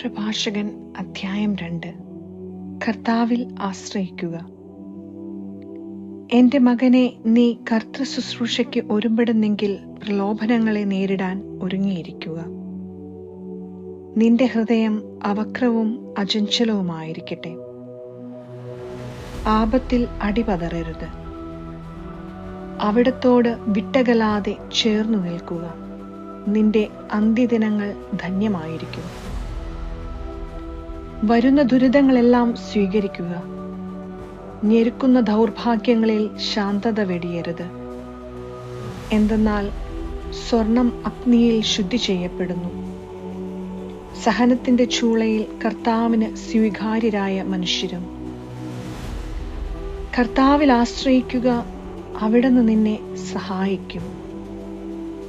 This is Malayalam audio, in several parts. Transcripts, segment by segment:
പ്രഭാഷകൻ അധ്യായം രണ്ട്. കർത്താവിൽ ആശ്രയിക്കുക. എന്റെ മകനെ നീ കർത്തൃ ശുശ്രൂഷയ്ക്ക് ഒരുമ്പെടുന്നെങ്കിൽ പ്രലോഭനങ്ങളെ നേരിടാൻ ഒരുങ്ങിയിരിക്കുക. നിന്റെ ഹൃദയം അവക്രവും അചഞ്ചലവുമായിരിക്കട്ടെ. ആപത്തിൽ അടിപതറരുത്. അവിടത്തോട് വിട്ടകലാതെ ചേർന്നു നിൽക്കുക. നിന്റെ അന്ത്യദിനങ്ങൾ ധന്യമായിരിക്കും. വരുന്ന ദുരിതങ്ങളെല്ലാം സ്വീകരിക്കുക. ഞെരുക്കുന്ന ദൗർഭാഗ്യങ്ങളിൽ ശാന്തത വെടിയരുത്. എന്തെന്നാൽ സ്വർണം അഗ്നിയിൽ ശുദ്ധി ചെയ്യപ്പെടുന്നു. സഹനത്തിന്റെ ചൂളയിൽ കർത്താവിന് സ്വീകാര്യരായ മനുഷ്യരും. കർത്താവിൽ ആശ്രയിക്കുക അവിടുന്ന് നിന്നെ സഹായിക്കും.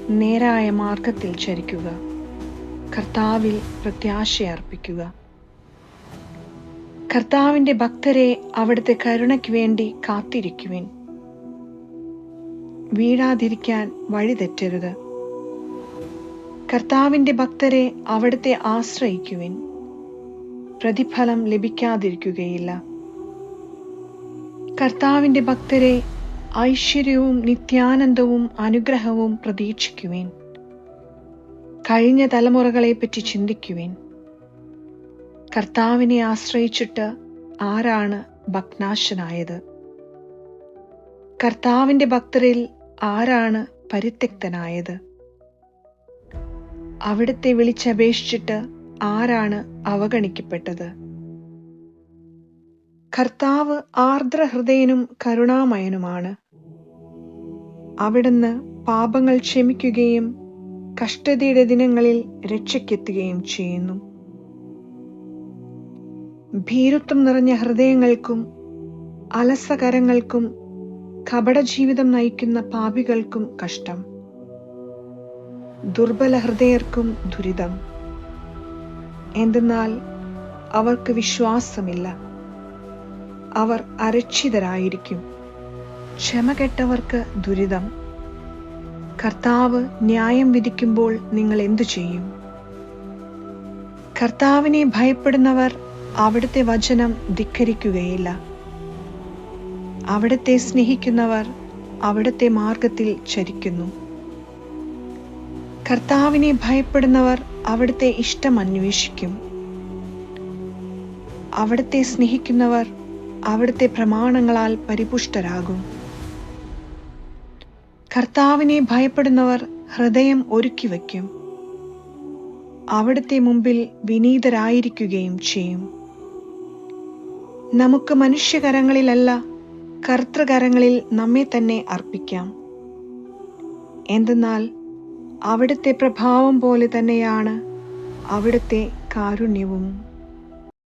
നേരായ മാർഗത്തിൽ ചരിക്കുക. കർത്താവിൽ പ്രത്യാശയർപ്പിക്കുക. കർത്താവിന്റെ ഭക്തരെ അവിടുത്തെ കരുണയ്ക്ക് വേണ്ടി കാത്തിരിക്കുവിൻ. വീഴാതിരിക്കാൻ വഴി തെറ്റരുത്. കർത്താവിന്റെ ഭക്തരെ അവിടുത്തെ ആശ്രയിക്കുവിൻ. പ്രതിഫലം ലഭിക്കാതിരിക്കുകയില്ല. കർത്താവിന്റെ ഭക്തരെ ഐശ്വര്യവും നിത്യാനന്ദവും അനുഗ്രഹവും പ്രതീക്ഷിക്കുവിൻ. കഴിഞ്ഞ തലമുറകളെപ്പറ്റി ചിന്തിക്കുവിൻ. കർത്താവിനെ ആശ്രയിച്ചിട്ട് ആരാണ് ഭഗ്നാശനായത്? കർത്താവിന്റെ ഭക്തരിൽ ആരാണ് പരിത്യക്തനായത്? അവിടുത്തെ വിളിച്ചപേക്ഷിച്ചിട്ട് ആരാണ് അവഗണിക്കപ്പെട്ടത്? കർത്താവ് ആർദ്രഹൃദയനും കരുണാമയനുമാണ്. അവിടുന്ന് പാപങ്ങൾ ക്ഷമിക്കുകയും കഷ്ടതയുടെ ദിനങ്ങളിൽ രക്ഷയ്ക്കെത്തുകയും ചെയ്യുന്നു. ഭീരുത്വം നിറഞ്ഞ ഹൃദയങ്ങൾക്കും അലസകരങ്ങൾക്കും കപടജീവിതം നയിക്കുന്ന പാപികൾക്കും കഷ്ടം. ദുർബല ഹൃദയർക്കും ദുരിതം. എന്തെന്നാൽ അവർക്ക് വിശ്വാസമില്ല. അവർ അരക്ഷിതരായിരിക്കും. ക്ഷമ കെട്ടവർക്ക് ദുരിതം. കർത്താവ് ന്യായം വിധിക്കുമ്പോൾ നിങ്ങൾ എന്തു ചെയ്യും? കർത്താവിനെ ഭയപ്പെടുന്നവർ അവിടുത്തെ വചനം ധിക്കരിക്കുകയില്ല. അവിടുത്തെ സ്നേഹിക്കുന്നവർ അവിടുത്തെ മാർഗത്തിൽ ചരിക്കുന്നു. കർത്താവിനെ ഭയപ്പെടുന്നവർ അവിടുത്തെ ഇഷ്ടം അന്വേഷിക്കും. അവിടുത്തെ സ്നേഹിക്കുന്നവർ അവിടുത്തെ പ്രമാണങ്ങളാൽ പരിപുഷ്ടരാകും. കർത്താവിനെ ഭയപ്പെടുന്നവർ ഹൃദയം ഒരുക്കി വയ്ക്കും അവിടുത്തെ മുമ്പിൽ വിനീതരായിരിക്കുകയും ചെയ്യും. നമുക്ക് മനുഷ്യകരങ്ങളിലല്ല കർത്തൃകരങ്ങളിൽ നമ്മെ തന്നെ അർപ്പിക്കാം. എന്തെന്നാൽ അവിടുത്തെ പ്രഭാവം പോലെ തന്നെയാണ് അവിടുത്തെ കാരുണ്യവും.